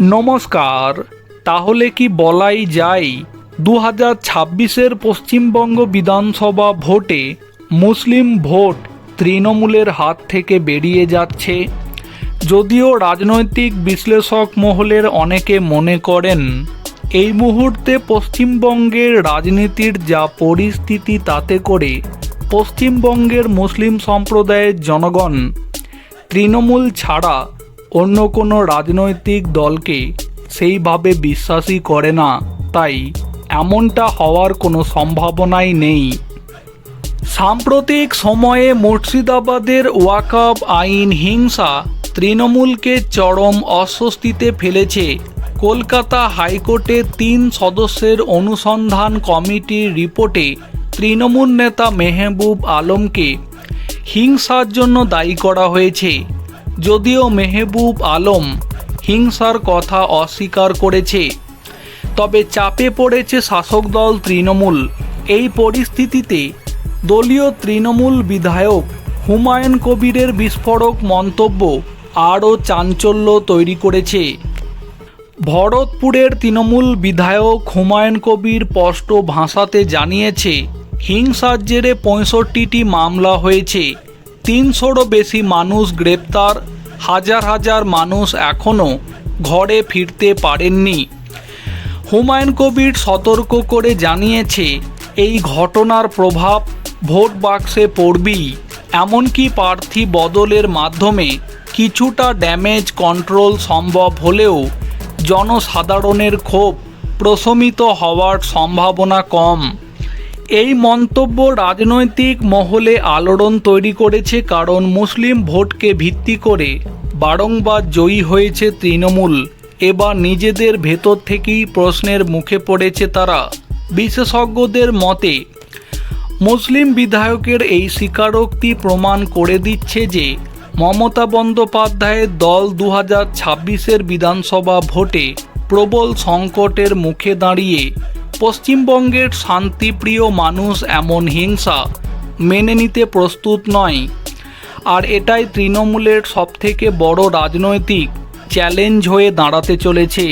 নমস্কার, তাহলে কি বলাই যায় দু হাজার ছাব্বিশের পশ্চিমবঙ্গ বিধানসভা ভোটে মুসলিম ভোট তৃণমূলের হাত থেকে বেরিয়ে যাচ্ছে? যদিও রাজনৈতিক বিশ্লেষক মহলের অনেকে মনে করেন, এই মুহূর্তে পশ্চিমবঙ্গের রাজনীতির যা পরিস্থিতি তাতে করে পশ্চিমবঙ্গের মুসলিম সম্প্রদায়ের জনগণ তৃণমূল ছাড়া অন্য কোনো রাজনৈতিক দলকে সেইভাবে বিশ্বাসই করে না, তাই এমনটা হওয়ার কোনো সম্ভাবনাই নেই। সাম্প্রতিক সময়ে মুর্শিদাবাদের ওয়াকফ আইন হিংসা তৃণমূলকে চরম অস্বস্তিতে ফেলেছে। কলকাতা হাইকোর্টের তিন সদস্যের অনুসন্ধান কমিটির রিপোর্টে তৃণমূল নেতা মেহবুব আলমকে হিংসার জন্য দায়ী করা হয়েছে। যদিও মেহবুব আলম হিংসার কথা অস্বীকার করেছে, তবে চাপে পড়েছে শাসক দল তৃণমূল। এই পরিস্থিতিতে দলীয় তৃণমূল বিধায়ক হুমায়ুন কবিরের বিস্ফোরক মন্তব্য আরও চাঞ্চল্য তৈরি করেছে। ভরতপুরের তৃণমূল বিধায়ক হুমায়ুন কবির স্পষ্ট ভাষাতে জানিয়েছে, হিংসার জেরে পঁয়ষট্টিটি মামলা হয়েছে। তিনশোরও বেশি মানুষ গ্রেপ্তার। হাজার হাজার মানুষ এখনও ঘরে ফিরতে পারেননি। হুমায়ুন কবির সতর্ক করে জানিয়েছে, এই ঘটনার প্রভাব ভোট বাক্সে পড়বেই। এমনকি প্রার্থী বদলের মাধ্যমে কিছুটা ড্যামেজ কন্ট্রোল সম্ভব হলেও জনসাধারণের ক্ষোভ প্রশমিত হওয়ার সম্ভাবনা কম। এই মন্তব্য রাজনৈতিক মহলে আলোড়ন তৈরি করেছে কারণ মুসলিম ভোটকে ভিত্তি করে বারংবার জয়ী হয়েছে তৃণমূল। এবার নিজেদের ভেতর থেকেই প্রশ্নের মুখে পড়েছে তারা। বিশেষজ্ঞদের মতে, মুসলিম বিধায়কের এই স্বীকারোক্তি প্রমাণ করে দিচ্ছে যে মমতা বন্দ্যোপাধ্যায়ের দল দু হাজার বিধানসভা ভোটে প্রবল সংকটের মুখে দাঁড়িয়ে পশ্চিমবঙ্গের শান্তিপ্রিয় মানুষ এমন হিংসা মেনে নিতে প্রস্তুত নয়। আর এটাই তৃণমূলের সবথেকে বড় রাজনৈতিক চ্যালেঞ্জ হয়ে দাঁড়াতে চলেছে।